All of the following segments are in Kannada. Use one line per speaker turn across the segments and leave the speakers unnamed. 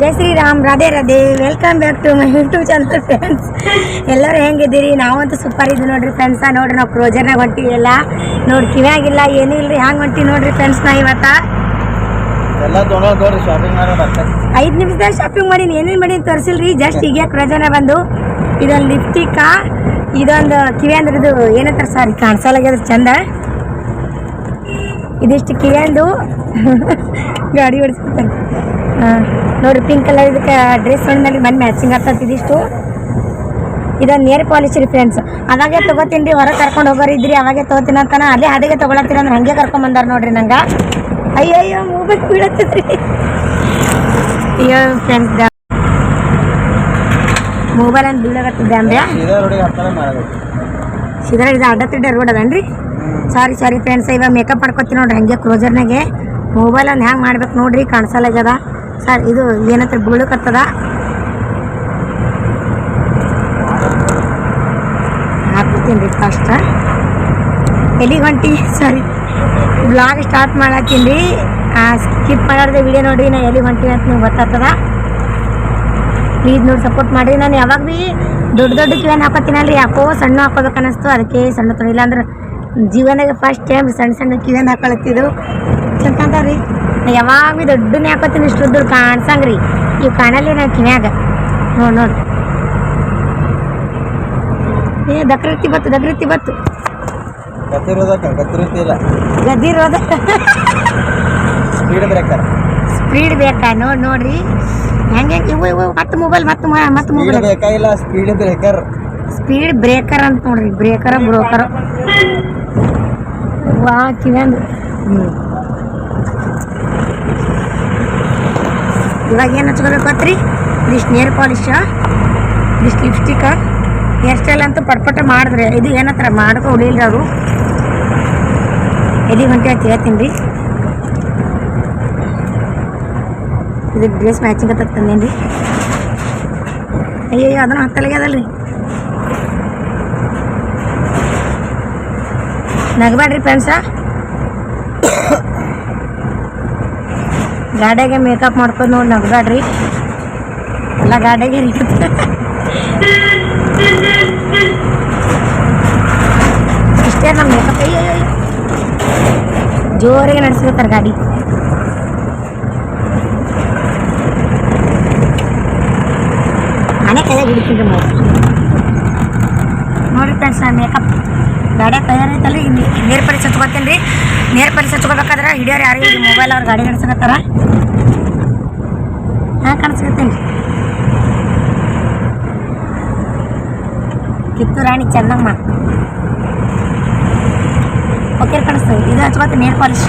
Jai Shriram Radhe Radhe. Welcome back to my YouTube channel friends ಎಲ್ಲರೂ ಹೆಂಗಿದ್ದೀರಿ? ನಾವಂತೂ ಸೂಪರ್ ಇದ್ದೀವಿ ನೋಡ್ರಿ ಫ್ರೆಂಡ್ಸ ನೋಡ್ರಿ ನಾವು ಕ್ರೋಜರ್ನಾಗ ಹೊಂಟಿವಿ ಎಲ್ಲ. ನೋಡಿ ಕಿವ್ಯಾಗಿಲ್ಲ ಏನೂ ಇಲ್ರಿ. ಹ್ಯಾಂಗೆ ಹೊಂಟಿವಿ ನೋಡ್ರಿ ಫ್ರೆಂಡ್ಸ್ ನಾ ಇವತ್ತ? ಐದು ನಿಮಿಷದಾಗ ಶಾಪಿಂಗ್ ಮಾಡೀನಿ ಏನೇನು ಮಾಡೀನಿ ತೋರಿಸಿಲ್ರಿ? ಜಸ್ಟ್ ಈಗ ಕ್ರೋಜರ್ನ ಬಂದು ಇದೊಂದು ಲಿಪ್ಸ್ಟಿಕ್ಕ ಇದೊಂದು ಕಿವಿ ಅಂದ್ರೆ ಇದು ಏನಂತಾರೆ ಸಾರಿ ಕಾಣಿಸಲಾಗ್ಯದ ಚಂದ. ಇದಿಷ್ಟು ಕಿವಿಯಂದು ಗಾಡಿ ಓಡಿಸ್ಕೊತಾರೆ ಹಾಂ, ನೋಡ್ರಿ ಪಿಂಕ್ ಕಲರ್ ಇದಕ್ಕೆ ಡ್ರೆಸ್ ಮೇಲೆ ಮನೆ ಮ್ಯಾಚಿಂಗ್ ಆಗ್ತದೆ ಇದಿಷ್ಟು. ಇದೊಂದು ನೇರ್ ಪಾಲಿಶ್ ರೀ ಫ್ರೆಂಡ್ಸ್ ಅವಾಗೆ ತೊಗೋತೀನಿ ರೀ, ಹೊರಗೆ ಕರ್ಕೊಂಡು ಹೋಗೋರು ಇದ್ರಿ, ಅವಾಗೆ ತೊಗೋತೀನಿ ಅಂತಾನೆ ಅದೇ ಅದೇ ತೊಗೊಳತ್ತೀರ ಅಂದ್ರೆ ಹಂಗೆ ಕರ್ಕೊಂಡ್ ಬಂದಾರ ನೋಡ್ರಿ ನಂಗೆ. ಅಯ್ಯೋ ಅಯ್ಯೋ ಮೊಬೈಲ್ ಬೀಳತ್ತದ್ರಿ ಅಯ್ಯೋ ಫ್ರೆಂಡ್ಸ್ ಮೊಬೈಲ್ ಅಂತ ಬೀಳಕತ್ತಿದ್ದೆ ಅಂದ್ರೆ
ಸೀದಾ
ಇದು ಅಡ್ಡ ತಿಡ್ಡ ರೋಡ್ ಅದನ್ರಿ? ಸಾರಿ ಸಾರಿ ಫ್ರೆಂಡ್ಸ್ ಇವಾಗ ಮೇಕಪ್ ಮಾಡ್ಕೊತೀನಿ ನೋಡ್ರಿ, ಹಂಗೆ ಕ್ರೋಜರ್ನಾಗೆ ಮೊಬೈಲ್ ಅನ್ನು ಹ್ಯಾಂಗೆ ಮಾಡ್ಬೇಕು ನೋಡ್ರಿ ಕಾಣಿಸಲ್ಲಾಗ್ಯದ ಸರ್, ಇದು ಏನತ್ರ ಬೀಳಕತ್ತದ ಹಾಕ್ತೀನಿ ರೀ ಫಸ್ಟ್ ಎಲ್ಲಿಗೆ ಹೊಂಟಿ? ಸಾರಿ. ಬ್ಲಾಗ್ ಸ್ಟಾರ್ಟ್ ಮಾಡತ್ತೀನಿ ರೀ. ಸ್ಕಿಪ್ ಮಾಡಾರ್ದೆ ವಿಡಿಯೋ ನೋಡ್ರಿ ನಾ ಎಲ್ಲಿಗೆ ಹೊಂಟೀನಿ ಅಂತ ನಿಮ್ಗೆ ಗೊತ್ತಾಗ್ತದ? ಪ್ಲೀಸ್ ನೋಡಿ ಸಪೋರ್ಟ್ ಮಾಡಿರಿ. ನಾನು ಯಾವಾಗ ಭೀ ದೊಡ್ಡ ದೊಡ್ಡ ಕಿವನ್ ಹಾಕೋತೀನಲ್ರಿ. ಯಾಕೋ ಸಣ್ಣ ಹಾಕೋಬೇಕು ಅನ್ನಿಸ್ತು ಅದಕ್ಕೆ ಸಣ್ಣ ತೊಗೊಂಡು ಇಲ್ಲಾಂದ್ರೆ ಜೀವನದಾಗ ಫಸ್ಟ್ ಟೈಮ್ ಸಣ್ಣ ಸಣ್ಣ ಕಿವನ್ ಹಾಕೊಳತ್ತಿದ್ದು. ಚಂದ ನಾ ಯಾವಾಗ ಭೀ ದೊಡ್ಡನೇ ಹಾಕೋತೀನಿ ಇಷ್ಟು ದೊಡ್ಡ ಕಾಣ್ಸಂಗ್ರಿ. ಇವು ಕಾಣಲ್ಲಿ ನಾ ಕಿವ್ಯಾಗ. ನೋಡಿ ನೋಡಿ. ಏ ದಕ್ರತಿ ಬತ್ತು ದಕ್ರತಿ ಬತ್ತು.
ಇಲ್ಲ.
ಗದ್ದಿರೋದ
ಸ್ಪೀಡ್
ಬೇಕಾ? ನೋಡಿ ನೋಡ್ರಿ. ಹೆಂಗೆ ಇವು ಇವು ಮತ್ತೆ ಮೊಬೈಲ್ ಮತ್ತೆ ಮತ್ತೆ
ಸ್ಪೀಡ್
ಮೊಬೈಲ್
ಬೇಕಾಗಿಲ್ಲ ಸ್ಪೀಡ್ ಬ್ರೇಕರ್
ಸ್ಪೀಡ್ ಬ್ರೇಕರ್ ಅಂತ ನೋಡ್ರಿ. ಬ್ರೇಕರ್ ಬ್ರೋಕರ್ ವಾ ಕಿವ್ಯಾಂದು ಇವಾಗ ಏನು ಹಚ್ಕೋಬೇಕು ಆತ್ರಿ ಇದಿಷ್ಟು ನೇರ್ ಪಾಲಿಶ ಇದಿಷ್ಟು ಲಿಪ್ಸ್ಟಿಕ್ ಹೇರ್ ಸ್ಟೈಲ್ ಅಂತೂ ಪಟ್ಪಟ ಮಾಡಿದ್ರೆ, ಇದು ಏನತ್ರ, ಮಾಡ್ಕೊ ಹೊಡಿಲ್ರಿ ಅವರು. ಎದಿ ಗಂಟೆ ಅಂತ ಹೇಳ್ತೀನಿ ರೀ. ಇದು ಡ್ರೆಸ್ ಮ್ಯಾಚಿಂಗ್ ಅಂತ ತಂದೇನು ರೀ ಅಯ್ಯೋ ಅದನ್ನು ಹತ್ತಲಾಗ್ಯದಲ್ರಿ ನಗಬೇಡ್ರಿ ಫ್ರೆಂಡ್ಸ ಗಾಡಿಯಾಗೆ ಮೇಕಪ್ ಮಾಡ್ಕೊಂಡು ನೋಡಿ ನಗಬೇಡ್ರಿ ಎಲ್ಲ ಗಾಡಿಯಾಗೆ ಇಷ್ಟೇ ನಮ್ಮ ಮೇಕಪ್. ಜೋರಿಗೆ ನಡೆಸ್ಕೊತಾರೆ ಗಾಡಿ. ಮನೆ ಕೈಯಾಗ ಹಿಡಿತೀನಿ ನೋಡಿ ಫ್ರೆಂಡ್ಸ್ ನಾನು ಮೇಕಪ್ ಗಾಡಿ ತಯಾರಿ ಐತಲ್ಲ ನೇರ್ ಪರೀಕ್ಷೆ ಹಚ್ಕೋತೀನಿ ರೀ ನೇರ್ ಪರೀಕ್ಷೆ ಹಚ್ಕೋಬೇಕಾದ್ರೆ ಹಿಡಿಯೋರು ಯಾರು ಮೊಬೈಲ್ ಅವ್ರು ಗಾಡಿ ನಡೆಸಕತ್ತಾರ ಹಾಂ ಕಾಣಿಸ್ಕೊತೀನಿ ಕಿತ್ತೂರು ರಾಣಿ ಚೆನ್ನಮ್ಮ. ಓಕೆ ಕಾಣಿಸ್ತದೆ ಇದು ಹಚ್ಕೋತೀನಿ ನೇರ್ ಪಾಲಿಶ್.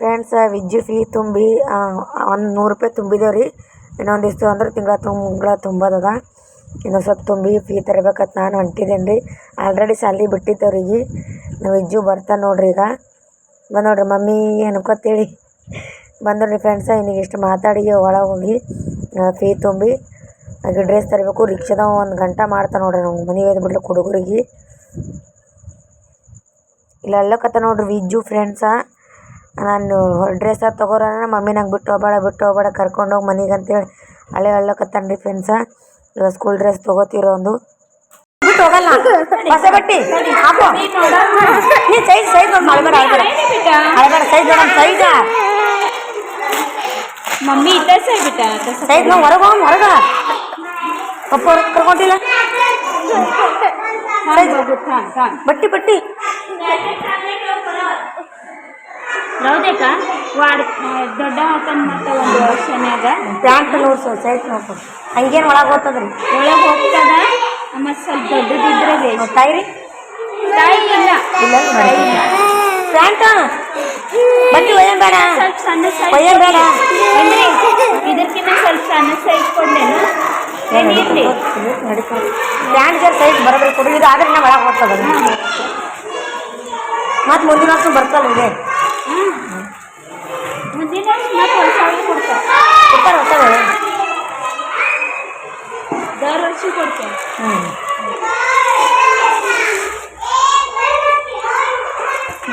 ಫ್ರೆಂಡ್ಸ್ ವಿಜ್ಜು ಫೀ ತುಂಬಿ ಒಂದು ನೂರು ರೂಪಾಯಿ ತುಂಬಿದೇವೆ ರೀ ಇನ್ನೊಂದಿಷ್ಟು ಅಂದ್ರೆ ತಿಂಗಳ ತಿಂಗಳ ತುಂಬೋದದ. ಇನ್ನೊಂದು ಸ್ವಲ್ಪ ತುಂಬಿ ಫೀ ತರಬೇಕಂತ ನಾನು ಹೊಂಟಿದ್ದೇನೆ ರೀ ಆಲ್ರೆಡಿ ಸಾಲಿ ಬಿಟ್ಟಿದ್ದೇವೆ ರೀ ನಾವು ವಿಜ್ಜು ಬರ್ತಾನೆ ನೋಡ್ರಿ ಈಗ. ಬಂದು ನೋಡ್ರಿ ಮಮ್ಮಿ ಅನ್ಕೋತೇಳಿ ಬಂದ್ರಿ ಫ್ರೆಂಡ್ಸ, ಇನ್ನಿಗೆ ಇಷ್ಟು ಮಾತಾಡಿ ಒಳಗೆ ಹೋಗಿ ಫೀ ತುಂಬಿ ಹಾಗೆ ಡ್ರೆಸ್ ತರಬೇಕು. ರಿಕ್ಷಾದ ಒಂದು ಗಂಟೆ ಮಾಡ್ತಾ ನೋಡ್ರಿ ನಾವು ಮನೆಗೆ ಒಯ್ದು ಬಿಡ್ಲಿಕ್ಕೆ ಹುಡುಗರಿಗೆ ಇಲ್ಲ ಅಲ್ಲಕತ್ತ ನೋಡ್ರಿ ವಿಜ್ಜು ಫ್ರೆಂಡ್ಸ ನಾನು ಡ್ರೆಸ್ ಅದು ತಗೋರನ ಮಮ್ಮಿ ನಂಗೆ ಬಿಟ್ಟು ಹೋಗ್ಬೇಡ ಬಿಟ್ಟು ಹೋಗ್ಬೇಡ ಕರ್ಕೊಂಡೋಗಿ ಮನೆಗೆ ಅಂತೇಳಿ ಹಳೆ ಹೇಳಕತ್ತಾನ ರೀ ಫ್ರೆಂಡ್ಸ ಇವಾಗ ಸ್ಕೂಲ್ ಡ್ರೆಸ್ ತಗೋತಿರೋ ಒಂದು ಬಿಟ್ಟು ಹೋಗಲ್ಲ. ಹೊಸ ಬಟ್ಟಿ. ಸೈಜ್ ಸೈಜ್ ನೋಡಿ ಸೈಜ್ ನೋಡೋಣ ಸೈಜ
ಮಮ್ಮಿ
ಸೈಜ್ ನಾವು ಹೊರಗ ಹೊರಗ ಪಪ್ಪ ಹೊರಗೆ ಬಟ್ಟಿ ಬಟ್ಟಿ.
ರೌದೇಕ ವಾಡ್ ದೊಡ್ಡ ಹಾಕನ್ ಮತ್ತೆ ಒಂದು ವರ್ಷನ್ಯಾಗ.
ಪ್ಯಾಂಟ್ ನೋಡ್ಸು ಸೈಟ್ ನೋಡ್ಸು ಹಂಗೇನು ಒಳಗೆ ಹೋಗ್ತದ್ರಿ?
ಒಳಗೆ ಹೋಗ್ತದ ಮತ್ತು ಸ್ವಲ್ಪ ದೊಡ್ಡದಿದ್ರೆ ಬೇಕು
ತಾಯಿ ರೀ?
ತಾಯಿ ಇಲ್ಲ.
ಇಲ್ಲ ಪ್ಯಾಂಟ್ ಬಟ್ಟಿ ಒಯ್ಯನ್ ಬೇಡ.
ಸ್ವಲ್ಪ ಸಣ್ಣ ಸೈಜ್
ಒಯ್ಯನ್ ಬೇಡ.
ಅಂದ್ರೆ ಇದಕ್ಕಿಂತ ಸ್ವಲ್ಪ ಸಣ್ಣ ಸೈಜ್ ಕೊಡ್ಲೇನು ಏನು ಇರ್ಲಿ?
ಪ್ಯಾಂಟ್ ಜರ್ ಸೈಜ್ ಬರಬೇಕು. ಕೊಡು ಇದು ಆದ್ರೆ ನಾವು ಒಳಗೆ ಹೋಗ್ತದ. ಮತ್ತು ಮುಂದಿನ ವರ್ಷ ಬರ್ತಲ್ಲ ಇದೆ.
ಮತ್ತೆ ಹೊಸ ವರ್ಷ ಕೊಡ್ತಾರೆ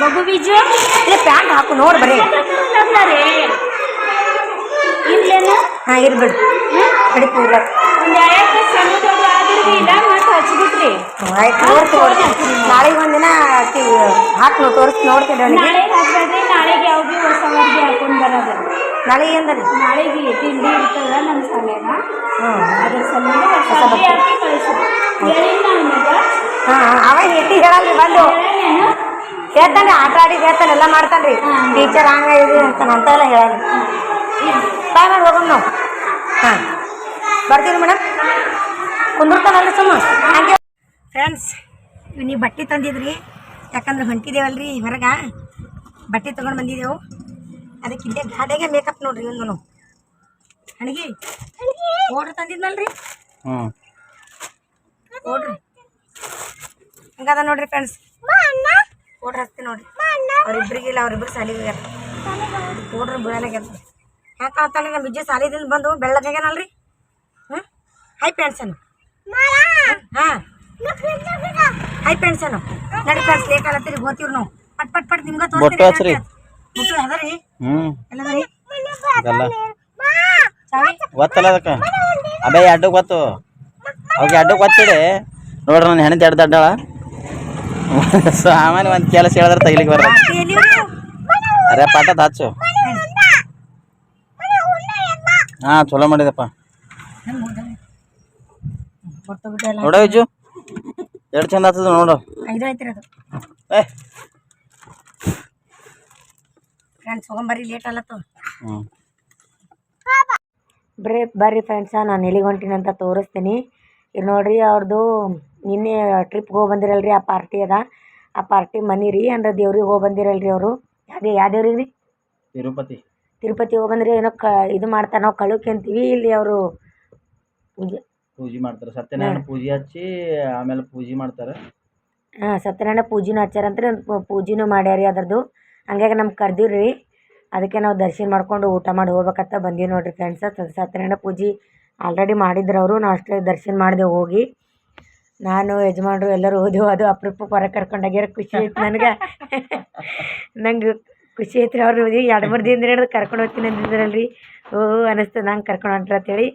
ಬಗು
ಇಲ್ಲ ಪ್ಯಾಂಟ್ ಹಾಕು ನೋಡಿ ಬರ್ರಿ
ರೇ ಇಲ್ಲೇನು
ಹಾಂ ಇರ್ಬಿಡು
ಒಂದು ಆದ್ರೂ ಹಚ್ಬಿಟ್ರಿ
ಆಯ್ತು ನಾಳೆಗೆ ಒಂದಿನ ಹಾಕಿ ನಾವು ತೋರಿಸಿ ನೋಡ್ತೀನಿ ಅವನಿಗೆ
ನಾಳೆಗೆ ಹಾಕ್ಬೇಡ್ರಿ ನಾಳೆಗೆ ಯಾವ ಭೀ ಹೊಸ ವರ್ಗಿ ಹಾಕೊಂಡು ಬರೋದು
ನಾಳೆಗೆ ಎಂದರೆ
ನಾಳೆಗೆ ತಿಂಡಿ ಇರ್ತದ ನಮ್ಮ
ಹ್ಞೂ
ಅದ್ರ ಹೊಸ ಬಟ್ಟೆ ಹಾಕಿ ಕಳಿಸು ಹೇಳಿಲ್ಲ ಅವನಿಗೆ
ಹಾಂ ಅವ ಎಟ್ಟಿ ಹೇಳಲ್ರಿ ಬಂದು. ಹೇಳ್ತಾನೆ ಆಟ ಆಡಿ ಹೇಳ್ತಾನೆ ಎಲ್ಲ ಮಾಡ್ತಾನೆ ರೀ ಟೀಚರ್ ಹಂಗ ಇದು ಅಂತಾನೆ ಅಂತೆಲ್ಲ ಹೇಳಲ್ಲ. ಬಾಯ್ ಮಾಡಿ ಹೋಗೋಣ ನಾವು. ಹಾಂ. ಬರ್ತೀವಿ ಮೇಡಮ್ ಕುಂದಿರ್ತಾನಲ್ರಿ ಸುಮ್ಮ. ಹಂಗ. ಫ್ರೆಂಡ್ಸ್ ನೀವು ಬಟ್ಟೆ ತಂದಿದ್ರಿ. ಯಾಕಂದ್ರೆ ಹೊಂಟಿದೇವಲ್ರಿ ಹೊರಗೆ. ಬಟ್ಟೆ ತಗೊಂಡು ಬಂದಿದ್ದೆವು. ಅದಕ್ಕೆ ಇಲ್ಲೇ ಗಾಡೆಗೆ ಮೇಕಪ್ ನೋಡ್ರಿ ಒಂದು ನಾವು ಹಣಗಿ ಓಡ್ರಿ ತಂದಿದ್ನಲ್ರಿ?
ಹ್ಞೂ.
ಓಡ್ರಿ ಹಂಗದ ನೋಡ್ರಿ ಫ್ರೆಂಡ್ಸ್ ಓಡ್ರಿ ಹಚ್ತಿ ನೋಡ್ರಿ. ಅವ್ರಿಬ್ರಿಗೆ ಇಲ್ಲ ಅವ್ರಿಬ್ರು ಸಾಲಿಗೆ ಹೋಗ್ಯಾರ. ಓಡ್ರಿ ಬೀಳಲಾಗ್ಯಾರ ಯಾಕೆ ಅಂತಾನೆ ನಮ್ಮ ಬಿಜ್ಜು ಸಾಲಿದಿಂದ ಬಂದು ಬೆಳ್ಳಗಾಗ್ಯಾನಲ್ರಿ ಹ್ಞೂ. ಹೈ ಪೆನ್ಸನ್ ಹಾಂ. ಹೈ ಪೆನ್ಸನ್ ನಡಿ ಫ್ರೆಂಡ್ಸ್ ಲೇಟ್ ಆಗತ್ತೀರಿ ಹೋಗ್ತೀವಿ ನಾವು. ಪಟ್ ಪಟ್ ಪಟ್ ನಿಮ್ಗೆ
ತೋರಿಸ್ತೀರಿ.
ಮುಟ್ಟು ಅದರಿ?
ಹ್ಞೂ
ಎಲ್ಲದರಿ?
ಅದಲ್ಲ
ಚಾವಿ
ಗೊತ್ತಲ್ಲ ಅದಕ್ಕ? ಅಬೇ ಅಡ್ಡ ಗೊತ್ತು? ಅವಾಗ ಅಡ್ಡ ಗೊತ್ತಿಡೆ ನೋಡ್ರಿ ನನ್ನ ಹೆಣದ ಅಡ್ಡ ಅಡ್ಡಳ. ಸಾಮಾನ್ಯ ಒಂದು ಕೆಲಸ ಹೇಳಿದ್ರೆ ತಗಿಲಿಕ್ಕೆ
ಬರ?
ಅರೆ ಪಾಠ ತಾಚು ಹಾ ಚಲೋ ಮಾಡಿದಪ್ಪ. ನೋಡ ವಿಜು. ಎರಡು ಚಂದ ಆಗ್ತದ ನೋಡು.
ಐದು ಐತ್ರಿ ಅದು.
ಏ
ಫ್ರೆಂಡ್ಸ್ ಹೋಗಂಬರ್ರಿ ಲೇಟ್ ಅಲ್ಲತ್ತು
ಬ್ರೇ
ಬರ್ರಿ ಬರ್ರಿ ಫ್ರೆಂಡ್ಸ ನಾನು ಎಲ್ಲಿಗೆ ಹೊಂಟೀನಿ ಅಂತ ತೋರಿಸ್ತೀನಿ. ಇಲ್ಲಿ ನೋಡ್ರಿ ಅವ್ರದ್ದು ನಿನ್ನೆ ಟ್ರಿಪ್ಗೆ ಹೋಗಿ ಬಂದಿರಲ್ರಿ ಆ ಪಾರ್ಟಿ ಅದ. ಆ ಪಾರ್ಟಿ ಮನಿ ರೀ ಅಂದ್ರೆ ದೇವ್ರಿಗೆ ಹೋಗಿ ಬಂದಿರಲ್ರಿ ಅವರು. ಯಾವ್ದೇ ಯಾವ ದೇವ್ರಿಗೆ ರೀ?
ತಿರುಪತಿ.
ತಿರುಪತಿ ಹೋಗಿ ಬಂದ್ರೆ ಏನೋ ಕ ಇದು ಮಾಡ್ತಾರೆ ನಾವು ಕಳುಕೆ ಅಂತೀವಿ ಇಲ್ಲಿ ಅವರು ಪೂಜೆ.
ಪೂಜೆ ಮಾಡ್ತಾರೆ. ಸತ್ಯನಾರಾಯಣ ಪೂಜೆ ಹಚ್ಚಿ ಆಮೇಲೆ ಪೂಜೆ ಮಾಡ್ತಾರೆ.
ಹಾಂ ಸತ್ಯನಾರಾಯಣ ಪೂಜೆನೂ ಹಚ್ಚಾರಂತ್ರಿ ಪೂ- ಪೂಜೆನೂ ಮಾಡ್ಯಾರಿ ಅದ್ರದ್ದು. ಹಂಗಾಗಿ ನಮ್ಗೆ ಕರ್ದಿವ್ರಿ. ಅದಕ್ಕೆ ನಾವು ದರ್ಶನ ಮಾಡಿಕೊಂಡು ಊಟ ಮಾಡಿ ಹೋಗ್ಬೇಕಂತ ಬಂದೀವಿ ನೋಡಿರಿ ಫ್ರೆಂಡ್ಸ್ ಸತ್ಯನಾರಾಯಣ ಪೂಜೆ ಆಲ್ರೆಡಿ ಮಾಡಿದ್ರು ಅವರು. ನಾವು ಅಷ್ಟೇ ದರ್ಶನ ಮಾಡಿದೆ ಹೋಗಿ. ನಾನು ಯಜಮಾನ್ರು ಎಲ್ಲರೂ ಹೋದೆವು. ಅದು ಅಪರೂಪಕ್ಕೆ ಹೊರಗೆ ಕರ್ಕೊಂಡೋಗ್ಯಾರ ಖುಷಿ ಆಯ್ತು ನನಗೆ. ನಂಗೆ ಖುಷಿ ಐತ್ರಿ ಅವ್ರು ಎರಡು ಮೂರು ದಿನ ಹಿಡಿದು ಕರ್ಕೊಂಡು ಹೋಗ್ತೀನಿ ಅಂದಿದ್ರಲ್ರಿ. ಓ ಅನಿಸ್ತದೆ ನಂಗೆ ಕರ್ಕೊಂಡು ಹೊಂಟ್ರ ಅಂತೇಳಿ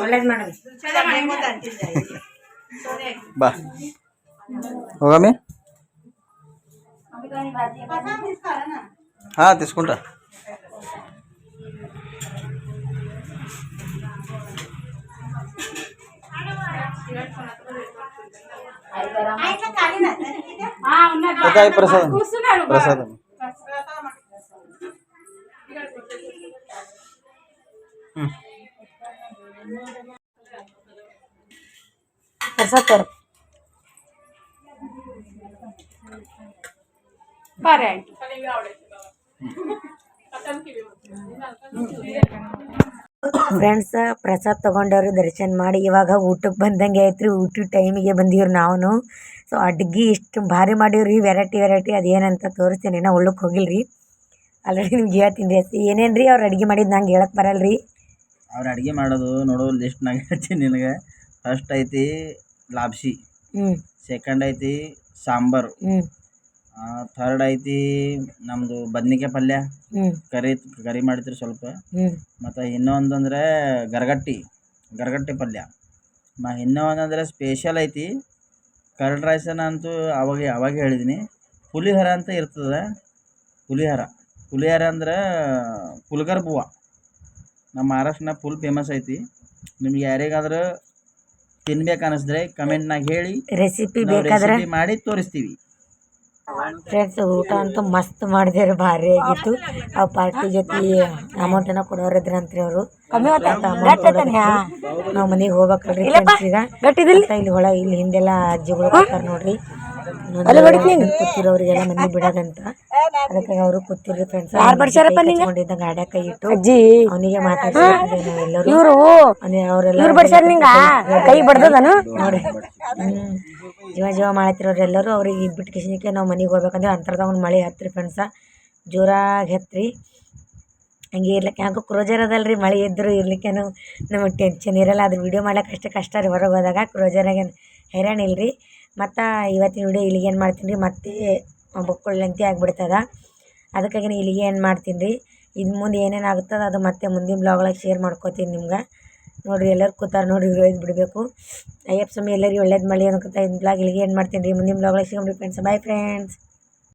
ಒಳ್ಳೇದು ಮಾಡೋದು
ಬಾ ಹೋಗಮ್ಮಿ ಹಾಂ తీసుకుంటా ఇక ప్రసాదం ತೋರ್
बरं
आहे
ಫ್ರೆಂಡ್ಸ್ ಪ್ರಸಾದ ತೊಗೊಂಡವ್ರು ದರ್ಶನ ಮಾಡಿ. ಇವಾಗ ಊಟಕ್ಕೆ ಬಂದಂಗೆ ಐತ್ರಿ ಊಟದ ಟೈಮಿಗೆ ಬಂದೀವ್ರಿ ನಾವು ಸೊ ಅಡ್ಗೆ ಇಷ್ಟು ಭಾರಿ ಮಾಡಿವ್ರಿ. ವೆರೈಟಿ ವೆರೈಟಿ ಅದೇನಂತ ತೋರಿಸ್ತೀನಿ. ನಾ ಉಳ್ಳಕ್ಕೆ ಹೋಗಿಲ್ರಿ. ಆಲ್ರೆಡಿ ನಿಮ್ಗೆ ಹೇಳ್ತೀನಿ ರೆಸಿ ಏನೇನು ರೀ ಅವ್ರು ಅಡುಗೆ ಮಾಡಿದ್ದು ನಂಗೆ ಹೇಳಕ್ಕೆ ಬರಲ್ಲ ರೀ
ಅವ್ರು ಅಡುಗೆ ಮಾಡೋದು ನೋಡೋ ಲಿಸ್ಟ್ನಾಗ ಹೇಳ್ತೀನಿ ನಿನಗೆ. ಫಸ್ಟ್ ಐತಿ
ಹ್ಞೂ
ಸೆಕೆಂಡ್ ಐತಿ ಸಾಂಬಾರು. ಥರ್ಡ್ ಐತಿ ನಮ್ಮದು ಬದ್ನಿಕಾಯಿ ಪಲ್ಯ. ಕರಿ ಕರಿ ಮಾಡ್ತೀರಿ ಸ್ವಲ್ಪ. ಮತ್ತು ಇನ್ನೊಂದು ಅಂದರೆ ಗರಗಟ್ಟಿ ಗರಗಟ್ಟಿ ಪಲ್ಯ. ಮ ಇನ್ನೊಂದು ಅಂದರೆ ಸ್ಪೆಷಲ್ ಐತಿ. ಕರ್ಡ್ ರೈಸ್ ಅಂತೂ ಅವಾಗ ಅವಾಗ ಹೇಳಿದ್ದೀನಿ ಪುಲಿಹರ ಅಂತ ಇರ್ತದೆ. ಪುಲಿಹರ ಪುಲಿಹರ ಅಂದ್ರೆ ಪುಲ್ಗರ್ ಬೂವ ನಮ್ಮ ಮಹಾರಾಷ್ಟ್ರನಾಗ ಫುಲ್ ಫೇಮಸ್ ಐತಿ. ನಿಮ್ಗೆ ಯಾರಿಗಾದ್ರೂ ತಿನ್ಬೇಕು ಅನಿಸಿದ್ರೆ ಕಮೆಂಟ್ನಾಗ ಹೇಳಿ.
ರೆಸಿಪಿ ಬೇಕಾದ್ರೆ
ರೆಸಿಪಿ ಮಾಡಿ ತೋರಿಸ್ತೀವಿ.
ಫ್ರೆಂಡ್ಸ್ ಊಟ ಅಂತೂ ಮಸ್ತ್ ಮಾಡಿದ್ರೆ ಭಾರಿ ಆಗಿತ್ತು. ಆ ಪಾರ್ಟಿ ಜೊತೆ ಅಮೌಂಟ್ ಅನ್ನ ಕೊಡೋರಿದ್ರ ಅಂತ್ರಿ ಅವರು ನಾವು ಮನೆಗೆ ಹೋಗ್ಬೇಕಲ್ರಿ ಫ್ರೆಂಡ್ಸ್ ಈಗ. ಇಲ್ಲಿ ಒಳ ಇಲ್ಲಿ ಹಿಂದೆಲ್ಲ ಅಜ್ಜಿಗಳು ಬರ್ತಾರ ನೋಡ್ರಿ. ಕೂತಿರೋರಿಗೆಲ್ಲ ಮನೆ ಬಿಡೋದಂತ. ಅದಕ್ಕೆ ಅವರು ಕೂತಿರ್ರಿ ಫ್ರೆಂಡ್ಸ್ ಕೊಂಡಿದ್ದ ಗಾಡ್ಯಾಗ ಕೈ ಇಟ್ಟು ಅಜ್ಜಿ. ಅವನಿಗೆ ಎಲ್ಲರೂ. ಇವರು. ಅವರೆಲ್ಲ ಕೈ ಬಡ್ದದನು? ಹ್ಮ್. ಜೀವ ಜೀವ ಮಾಡತ್ತಿರೋರೆಲ್ಲರೂ ಅವ್ರಿಗೆ ಬಿಟ್ಟು ಕಿಶನಿಕೆ ನಾವು ಮನೆಗೆ ಹೋಗ್ಬೇಕಂದ್ರೆ ಅಂತರ್ದಾಗ ಒಂದು ಮಳೆ ಹತ್ರಿ ಫ್ರೆಂಡ್ಸ ಜೋರಾಗಿ ಹತ್ರಿ ಹಂಗೆ ಇರ್ಲಿಕ್ಕೆ ಯಾಕೋ ಕ್ರೋಜರ್ ಅದಲ್ರಿ ಮಳೆ ಇದ್ದರೂ ಇರ್ಲಿಕ್ಕೇನು ನಮಗೆ ಟೆನ್ಷನ್ ಇರಲ್ಲ. ಅದ್ರ ವಿಡಿಯೋ ಮಾಡೋಕೆ ಅಷ್ಟೇ ಕಷ್ಟ ರೀ. ಹೊರಗೆ ಹೋದಾಗ ಕ್ರೋಜರಾಗ ಹೈರಾಣ ಇಲ್ರಿ. ಮತ್ತು ಇವತ್ತಿನ ವಿಡಿಯೋ ಇಲ್ಲಿಗೆ ಏನು ಮಾಡ್ತೀನಿ ರೀ, ಮತ್ತೆ ಬಕ್ಕೊಳ್ಳಂತಿ ಆಗಿಬಿಡ್ತದ. ಅದಕ್ಕಾಗಿ ಇಲ್ಲಿಗೆ ಏನು ಮಾಡ್ತೀನಿ ರೀ ಇನ್ನು ಮುಂದೆ ಏನೇನು ಆಗುತ್ತದ ಅದು ಮತ್ತೆ ಮುಂದಿನ ಬ್ಲಾಗ್ಲಾಗ ಶೇರ್ ಮಾಡ್ಕೋತೀನಿ ನಿಮ್ಗೆ. ನೋಡಿರಿ, ಎಲ್ಲರೂ ಕೂತಾರ ನೋಡಿರಿ ಒಯ್ದು ಬಿಡಬೇಕು. ಅಯ್ಯಪ್ಪ ಸ್ವಾಮಿ, ಎಲ್ಲರಿಗೂ ಒಳ್ಳೇದು ಮಾಡಲಿ ಅನ್ಕೊತ ಇದ್ದು ಬ್ಲಾಗ್ ಇಲ್ಲಿಗೆ ಏನು ಮಾಡ್ತೀನಿ ರೀ, ಮುಂದಿನ ಬ್ಲಾಗ್ಲಾಗ ಸಿಗೋಣ ಫ್ರೆಂಡ್ಸ್ ಬಾಯ್ ಫ್ರೆಂಡ್ಸ್